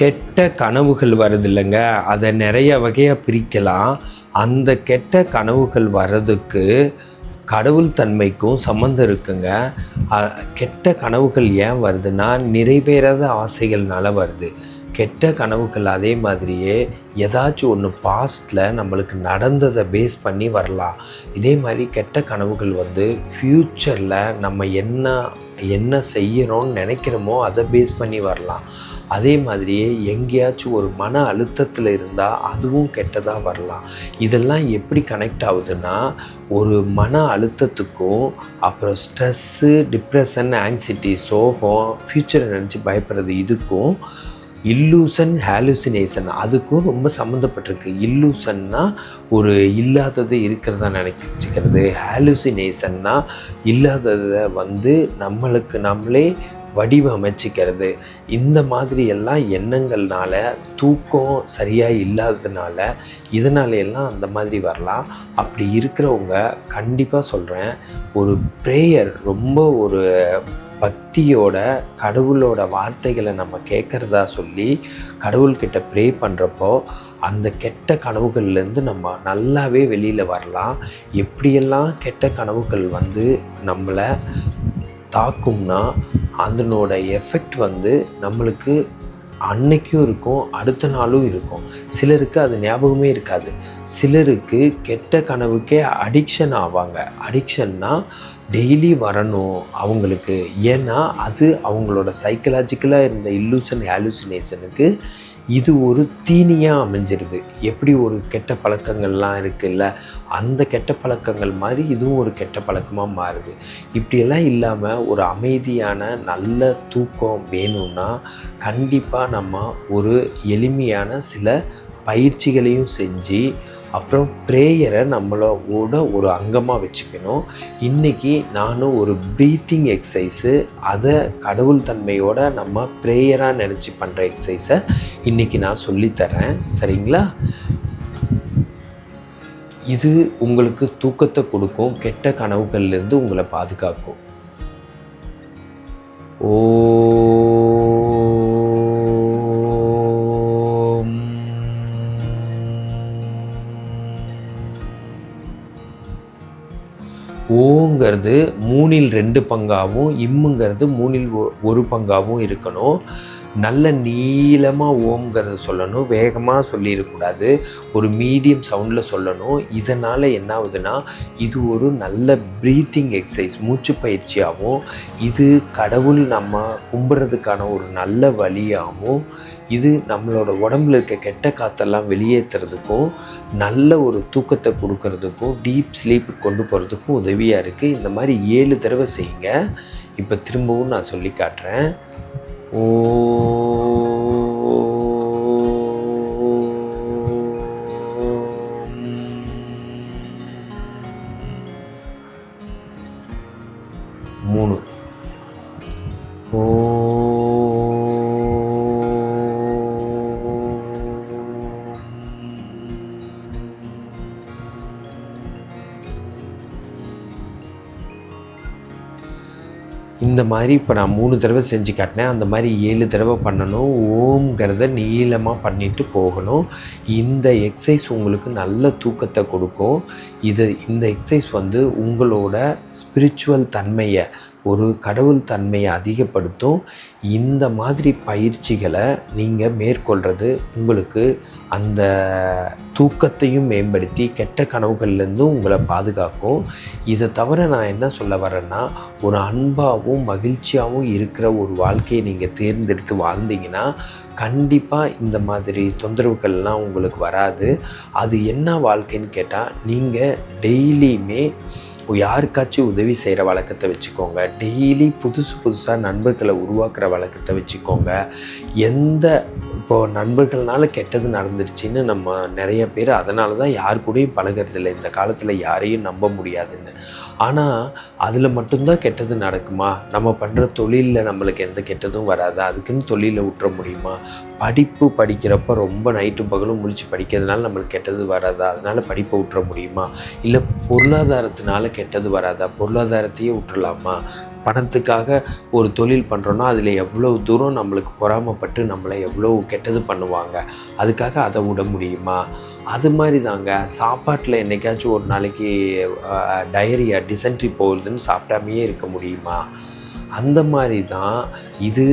கெட்ட கனவுகள் வருது இல்லைங்க அதை நிறைய வகையாக பிரிக்கலாம். அந்த கெட்ட கனவுகள் வர்றதுக்கு கடவுள் தன்மைக்கும் சம்மந்தம் இருக்குங்க. கெட்ட கனவுகள் ஏன் வருதுன்னா நிறைவேறாத ஆசைகள்னால வருது. கெட்ட கனவுகள் அதே மாதிரியே ஏதாச்சும் ஒன்று பாஸ்டில் நம்மளுக்கு நடந்ததை பேஸ் பண்ணி வரலாம். இதே மாதிரி கெட்ட கனவுகள் வந்து ஃப்யூச்சரில் நம்ம என்ன என்ன செய்யறோம்னு நினைக்கிறோமோ அதை பேஸ் பண்ணி வரலாம். அதே மாதிரியே எங்கேயாச்சும் ஒரு மன அழுத்தத்தில் இருந்தால் அதுவும் கெட்டதாக வரலாம். இதெல்லாம் எப்படி கனெக்ட் ஆகுதுன்னா ஒரு மன அழுத்தத்துக்கும் அப்புறம் ஸ்ட்ரெஸ்ஸு டிப்ரெஷன் ஆங்ஸைட்டி சோகம் ஃப்யூச்சரை நினச்சி பயப்படுறது இதுக்கும் இல்லூசன் ஹாலுசினேஷன் அதுக்கும் ரொம்ப சம்மந்தப்பட்டிருக்கு. இல்லூசன்னா ஒரு இல்லாதது இருக்கிறதா நினைச்சிக்கிறது. ஹாலுசினேஷன்னா இல்லாததை வந்து நம்மளுக்கு நம்மளே வடிவமைச்சிக்கிறது. இந்த மாதிரி எல்லாம் எண்ணங்கள்னால தூக்கம் சரியாக இல்லாததுனால இதனால எல்லாம் அந்த மாதிரி வரலாம். அப்படி இருக்கிறவங்க கண்டிப்பாக சொல்கிறேன் ஒரு ப்ரேயர் ரொம்ப ஒரு பக்தியோட கடவுளோட வார்த்தைகளை நம்ம கேட்குறதா சொல்லி கடவுள்கிட்ட ப்ரே பண்ணுறப்போ அந்த கெட்ட கனவுகள்லேருந்து நம்ம நல்லாவே வெளியில் வரலாம். எப்படியெல்லாம் கெட்ட கனவுகள் வந்து நம்மளை தாக்கும்னா அதனோட எஃபெக்ட் வந்து நம்மளுக்கு அன்னைக்கும் இருக்கும் அடுத்த நாளும் இருக்கும். சிலருக்கு அது ஞாபகமே இருக்காது. சிலருக்கு கெட்ட கனவுக்கே அடிக்ஷன் ஆவாங்க. அடிக்ஷன்னா டெய்லி வரணும் அவங்களுக்கு. ஏன்னா அது அவங்களோட சைக்கலாஜிக்கலாக இருந்த இல்லூசன் ஹாலுசினேஷனுக்கு இது ஒரு தீனியாக அமைஞ்சிருது. எப்படி ஒரு கெட்ட பழக்கங்கள்லாம் இருக்குல்ல அந்த கெட்ட பழக்கங்கள் மாதிரி இதுவும் ஒரு கெட்ட பழக்கமாக மாறுது. இப்படியெல்லாம் இல்லாமல் ஒரு அமைதியான நல்ல தூக்கம் வேணும்னா கண்டிப்பாக நம்ம ஒரு எளிமையான சில பயிற்சிகளையும் செஞ்சு அப்புறம் ப்ரேயரை நம்மளோட ஒரு அங்கமாக வச்சுக்கணும். இன்றைக்கி நானும் ஒரு ப்ரீத்திங் எக்ஸசைஸு அதை கடவுள் தன்மையோட நம்ம ப்ரேயராக நினச்சி பண்ணுற எக்ஸசைஸை இன்றைக்கி நான் சொல்லித்தரேன் சரிங்களா? இது உங்களுக்கு தூக்கத்தை கொடுக்கும் கெட்ட கனவுகள்லேருந்து உங்களை பாதுகாக்கும். ஓ ஓங்கிறது மூணில் ரெண்டு பங்காகவும் இம்முங்கிறது மூணில் ஒ- ஒரு பங்காகவும் இருக்கணும். நல்ல நீளமாக ஓம்ங்கிறத சொல்லணும் வேகமாக சொல்லிடக்கூடாது ஒரு மீடியம் சவுண்டில் சொல்லணும். இதனால் என்ன ஆகுதுன்னா இது ஒரு நல்ல ப்ரீத்திங் எக்ஸசைஸ் மூச்சு பயிற்சியாகவும் இது கடவுள் நம்ம கும்பிட்றதுக்கான ஒரு நல்ல வழியாகவும் இது நம்மளோட உடம்புல இருக்க கெட்ட காற்றெல்லாம் வெளியேற்றுறதுக்கும் நல்ல ஒரு தூக்கத்தை கொடுக்கறதுக்கும் டீப் ஸ்லீப் கொண்டு போகிறதுக்கும் உதவியாக இருக்குது இந்த மாதிரி ஏழு தடவை செய்யுங்க. இப்போ திரும்பவும் நான் சொல்லி காட்டுறேன். ஓ இந்த மாதிரி இப்போ நான் மூணு தடவை செஞ்சு காட்டினேன். அந்த மாதிரி ஏழு தடவை பண்ணணும். ஓம்ங்கிறத நீளமாக பண்ணிட்டு போகணும். இந்த எக்ஸசைஸ் உங்களுக்கு நல்ல தூக்கத்தை கொடுக்கும். இது இந்த எக்ஸசைஸ் வந்து உங்களோட ஸ்பிரிச்சுவல் தன்மையை ஒரு கடவுள் தன்மையை அதிகப்படுத்தும். இந்த மாதிரி பயிற்சிகளை நீங்கள் மேற்கொள்கிறது உங்களுக்கு அந்த தூக்கத்தையும் மேம்படுத்தி கெட்ட கனவுகள்லேருந்தும் உங்களை பாதுகாக்கும். இதை தவிர நான் என்ன சொல்ல வரேன்னா ஒரு அன்பாகவும் மகிழ்ச்சியாகவும் இருக்கிற ஒரு வாழ்க்கையை நீங்கள் தேர்ந்தெடுத்து வாழ்ந்தீங்கன்னா கண்டிப்பாக இந்த மாதிரி தொந்தரவுகள்லாம் உங்களுக்கு வராது. அது என்ன வாழ்க்கைன்னு கேட்டால் நீங்கள் டெய்லியுமே யாருக்காச்சும் உதவி செய்கிற வழக்கத்தை வச்சுக்கோங்க. டெய்லி புதுசு புதுசாக நண்பர்களை உருவாக்குற வழக்கத்தை வச்சுக்கோங்க. எந்த இப்போது நண்பர்கள்னால கெட்டது நடந்துருச்சுன்னு நம்ம நிறைய பேர் அதனால தான் யார் கூடயும் பழகுறதில்ல. இந்த காலத்தில் யாரையும் நம்ப முடியாதுன்னு. ஆனால் அதில் மட்டும்தான் கெட்டது நடக்குமா? நம்ம பண்ணுற தொழிலில் நம்மளுக்கு எந்த கெட்டதும் வராதா? அதுக்குன்னு தொழிலை விட்டுற முடியுமா? படிப்பு படிக்கிறப்ப ரொம்ப நைட்டு பகலும் முழிச்சு படிக்கிறதுனால நம்மளுக்கு கெட்டது வராதா? அதனால் படிப்பை விட்டுற முடியுமா? இல்லை பொருளாதாரத்தினால கெட்டது வராதா? பொருளாதாரத்தையே விட்டுறலாமா? பணத்துக்காக ஒரு தொழில் பண்ணுறோன்னா அதில் எவ்வளோ தூரம் நம்மளுக்கு பொறாமப்பட்டு நம்மளை எவ்வளோ கெட்டது பண்ணுவாங்க? அதுக்காக அதை விட முடியுமா? அது மாதிரி தாங்க சாப்பாட்டில் என்றைக்காச்சும் ஒரு நாளைக்கு டயரியா டிசென்ட்ரி போகுதுன்னு சாப்பிடாமையே இருக்க முடியுமா? அந்த மாதிரி தான் இது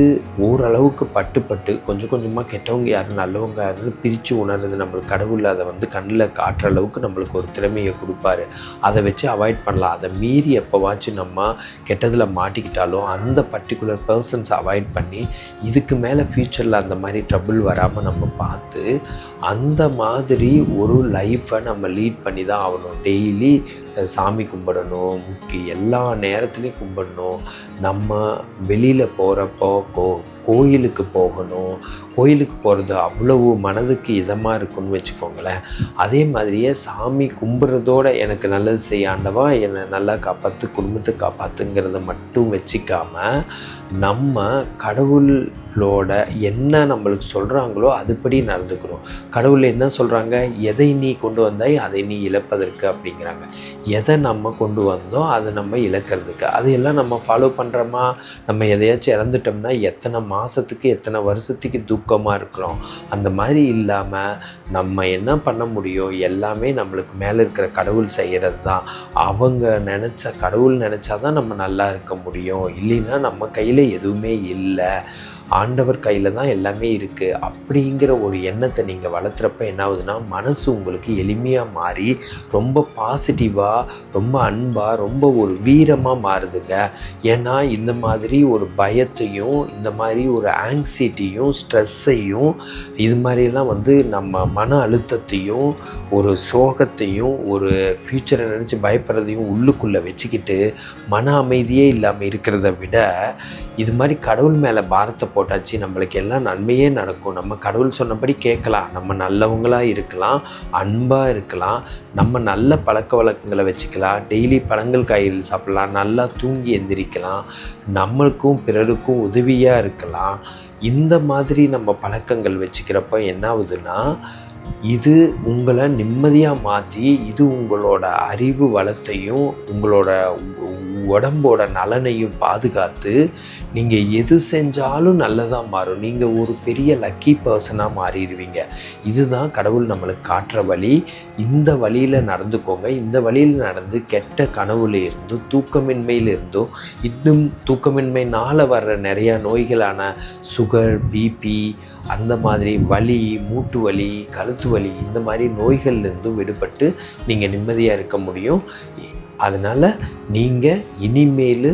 ஓரளவுக்கு பட்டு பட்டு கொஞ்சம் கொஞ்சமாக கெட்டவங்க யார் நல்லவங்க யாருன்னு பிரித்து உணர்றது நம்மளுக்கு கடவுள் அதை வந்து கண்ணில் காட்டுற அளவுக்கு நம்மளுக்கு ஒரு திறமையை கொடுப்பாரு. அதை வச்சு அவாய்ட் பண்ணலாம். அதை மீறி எப்போவாச்சும் நம்ம கெட்டதில் மாட்டிக்கிட்டாலும் அந்த பர்டிகுலர் பர்சன்ஸ் அவாய்ட் பண்ணி இதுக்கு மேலே ஃப்யூச்சரில் அந்த மாதிரி ட்ரபிள் வராமல் நம்ம பார்த்து அந்த மாதிரி ஒரு லைஃப்பை நம்ம லீட் பண்ணி தான் ஆகணும் டெய்லி சாமி கும்பிடணும் முக்கிய எல்லா நேரத்துலையும் கும்பிடணும். நம்ம வெளியில் போகிறப்போ கோ கோயிலுக்கு போகணும். கோயிலுக்கு போகிறது அவ்வளவு மனதுக்கு இதமாக இருக்குன்னு வச்சுக்கோங்களேன். அதே மாதிரியே சாமி கும்பிட்றதோட எனக்கு நல்லது செய்ய ஆண்டவா என்னை நல்லா காப்பாற்று குடும்பத்தை காப்பாற்றுங்கிறத மட்டும் வச்சுக்காமல் நம்ம கடவுளோட என்ன நம்மளுக்கு சொல்கிறாங்களோ அதுபடி நடந்துக்கணும். கடவுள் என்ன சொல்கிறாங்க எதை நீ கொண்டு வந்தாய் அதை நீ இழப்பதற்கு அப்படிங்கிறாங்க. எதை நம்ம கொண்டு வந்தோம் அதை நம்ம இழக்கிறதுக்கு. அதையெல்லாம் நம்ம ஃபாலோ பண்ணுறோமா நம்ம எதையாச்சும் இறந்துட்டோம்னா எத்தனை மாதத்துக்கு எத்தனை வருஷத்துக்கு துக்கமாக இருக்கிறோம்? அந்த மாதிரி இல்லாமல் நம்ம என்ன பண்ண முடியும்? எல்லாமே நம்மளுக்கு மேலே இருக்கிற கடவுள் செய்கிறது தான். அவங்க நினச்ச கடவுள் நினச்சா தான் நம்ம நல்லா இருக்க முடியும். இல்லைன்னா நம்ம கையில் எதுவுமே இல்லை. ஆண்டவர் கையில் தான் எல்லாமே இருக்குது அப்படிங்கிற ஒரு எண்ணத்தை நீங்கள் வளர்த்துறப்ப என்ன ஆகுதுன்னா மனசு உங்களுக்கு எளிமையாக மாறி ரொம்ப பாசிட்டிவாக ரொம்ப அன்பாக ரொம்ப ஒரு வீரமாக மாறுதுங்க. ஏன்னா இந்த மாதிரி ஒரு பயத்தையும் இந்த மாதிரி ஒரு ஆங்ஸைட்டியும் ஸ்ட்ரெஸ்ஸையும் இது மாதிரிலாம் வந்து நம்ம மன அழுத்தத்தையும் ஒரு சோகத்தையும் ஒரு ஃப்யூச்சரை நினச்சி பயப்படுறதையும் உள்ளுக்குள்ளே வச்சுக்கிட்டு மன அமைதியே இல்லாமல் இருக்கிறத விட இது மாதிரி கடவுள் மேலே பாரத்தை போட்டாச்சு நம்மளுக்கு எல்லாம் நன்மையே நடக்கும். நம்ம கடவுள் சொன்னபடி கேட்கலாம். நம்ம நல்லவங்களாக இருக்கலாம் அன்பாக இருக்கலாம். நம்ம நல்ல பழக்க வழக்கங்களை வச்சுக்கலாம். டெய்லி பழங்கள் காய்கறிகள் சாப்பிடலாம். நல்லா தூங்கி எந்திரிக்கலாம். நம்மளுக்கும் பிறருக்கும் உதவியாக இருக்கலாம். இந்த மாதிரி நம்ம பழக்கங்கள் வச்சுக்கிறப்ப என்ன ஆகுதுன்னா இது உங்களை நிம்மதியாக மாற்றி இது உங்களோட அறிவு வளத்தையும் உங்களோட உடம்போட நலனையும் பாதுகாத்து நீங்கள் எது செஞ்சாலும் நல்லதாக மாறும். நீங்கள் ஒரு பெரிய லக்கி பர்சனாக மாறிடுவீங்க. இதுதான் கடவுள் நம்மளுக்கு காட்டுற வழி. இந்த வழியில் நடந்துக்கோங்க. இந்த வழியில் நடந்து கெட்ட கனவுல இருந்தும் தூக்கமின்மையில் இருந்தும் இன்னும் தூக்கமின்மைனால் வர்ற நிறையா நோய்களான சுகர் பிபி அந்த மாதிரி வலி மூட்டு வலி கழுத்து வலி இந்த மாதிரி நோய்கள்லேருந்தும் விடுபட்டு நீங்கள் நிம்மதியாக இருக்க முடியும். அதனால் நீங்கள் இனிமேல்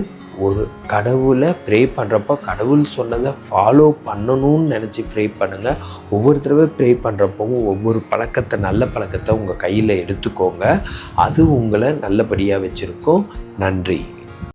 ஒரு கடவுளை ப்ரே பண்ணுறப்போ கடவுள் சொன்னதை ஃபாலோ பண்ணணும்னு நினச்சி ப்ரே பண்ணுங்கள் ஒவ்வொரு தடவை ப்ரே பண்ணுறப்பவும் ஒவ்வொரு பழக்கத்தை நல்ல பழக்கத்தை உங்கள் கையில் எடுத்துக்கோங்க. அது உங்களை நல்லபடியாக வச்சுருக்கோம். நன்றி.